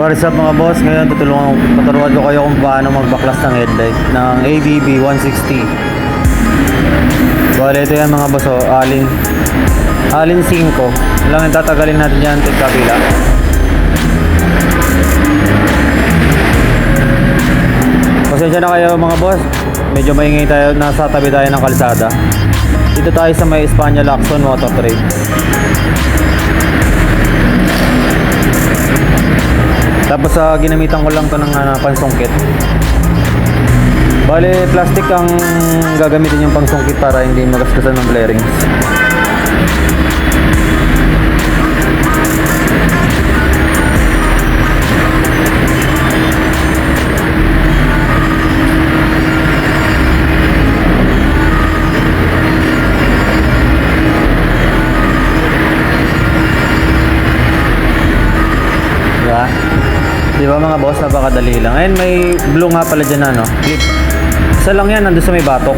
What's up mga boss? Ngayon tutulungan tuturuan ko kayo kung paano magbaklas ng headlight ng ABB 160. Bale ito yan mga boss oh, alin alin 5. Lang yung tatagalin natin yan sa kabila. Pasensya na kayo mga boss. Medyo maingay tayo, nasa tabi tayo ng kalsada. Dito tayo sa may Espanya Lacson Motor Trade. Tapos sa ginamitan ko lang to ng uh, pansungkit. Bale, plastic ang gagamitin yung pangsungkit para hindi magaskasan ng bearings. Diba? Di ba mga boss, napakadali lang. Ayun, may blue nga pala dyan ano, clip. Isa lang yan, nandun sa may batok.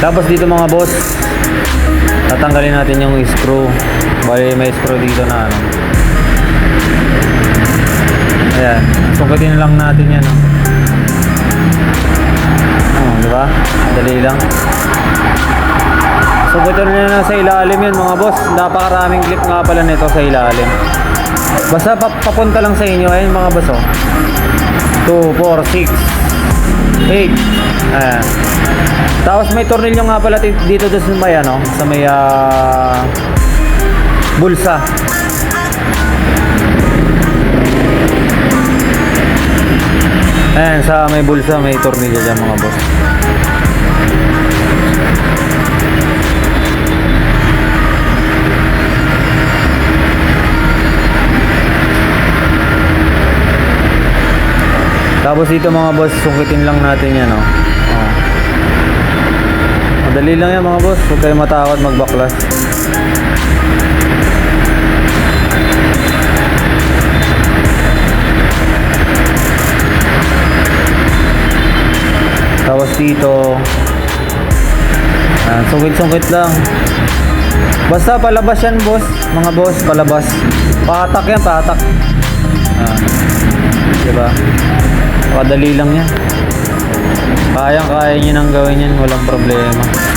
Tapos dito mga boss, tatanggalin natin yung screw. Bali may screw dito na ano. Ayan, sungkitin lang natin yan. Oh. Oh, di ba? Dali lang. Sungkitin nyo na sa ilalim yan mga boss. Napakaraming clip nga pala nito sa ilalim. Basta pa papunta lang sa inyo. Ayun mga boss oh. 2, 4, 6, 8. Ayan. Tapos may tornilyo nga pala dito doon sa may ano, sa may ah, bulsa. Ayan, sa may bulsa may tornilyo dyan mga boss. Tapos dito mga boss, sungkitin lang natin yan, oh. oh. Madali lang yan mga boss, huwag kayo matakot magbaklas. Tapos dito, ah, sungkit-sungkit lang. Basta palabas yan boss, mga boss, palabas. Patak yan, patak. Ah, diba? Kadali lang yan. Kayang kaya nyo nang gawin yan, walang problema.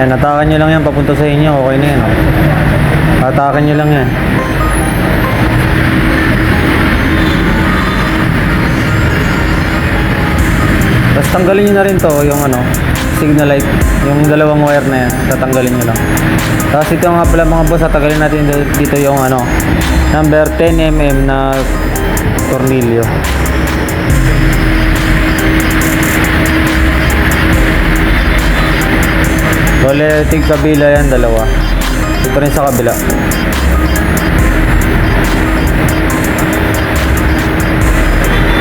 Yan, atakan nyo lang yan papunta sa inyo, okay na yan. Oh. Atakan nyo lang yan. Tapos tanggalin nyo na rin to, yung ano, signal light, yung dalawang wire na yan, tatanggalin nyo lang. Tapos ito nga pala mga boss, tatanggalin natin dito yung ano, number 10mm na tornilyo. Bale, tig kabila yan, dalawa. Ito rin sa kabila.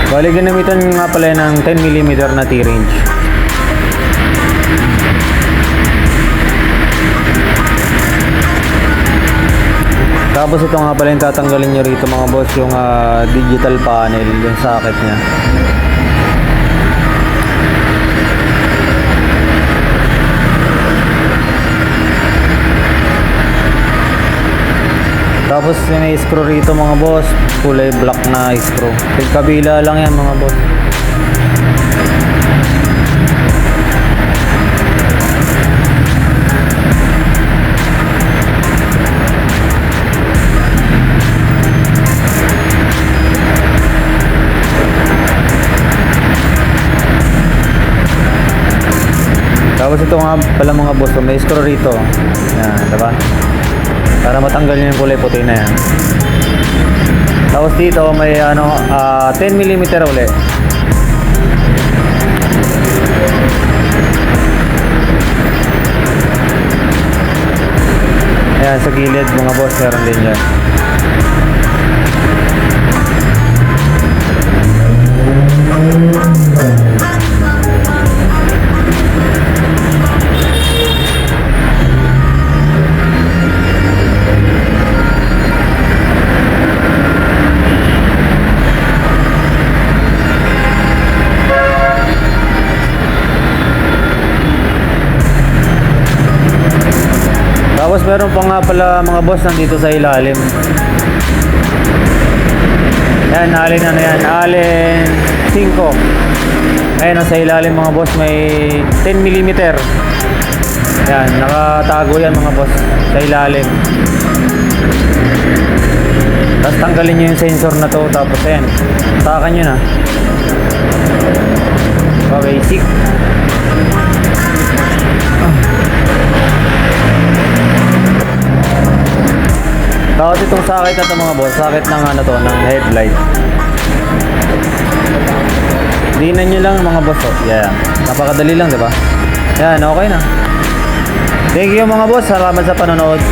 Bale, ginamitan nga pala ng 10mm na T-range. Tapos ito nga pala yung tatanggalin nyo rito mga boss, yung ah, digital panel, yung socket niya. Tapos may screw rito mga boss, kulay black na screw. Kabila lang yan mga boss. Tapos ito nga pala mga boss, may screw rito. Yan, diba? Para matanggal niyo yung kulay puti na yan. Tapos dito may ano, ah, 10 mm uli. Ayan, sa gilid mga boss, meron din yan. Tapos meron pa nga pala mga boss nandito sa ilalim. Yan, alin ano yan, alin 5. Ayun, sa ilalim mga boss may 10 mm. Yan, nakatago yan mga boss sa ilalim. Tapos tanggalin nyo yung sensor na to, tapos ayan, takan nyo na. Pa-basic. Tapos itong sakit na to mga boss, sakit ng ano to, ng headlight. Dinan nyo lang mga boss, oh. Yeah. Napakadali lang, di ba? Yan, okay na. Thank you mga boss, salamat sa panonood.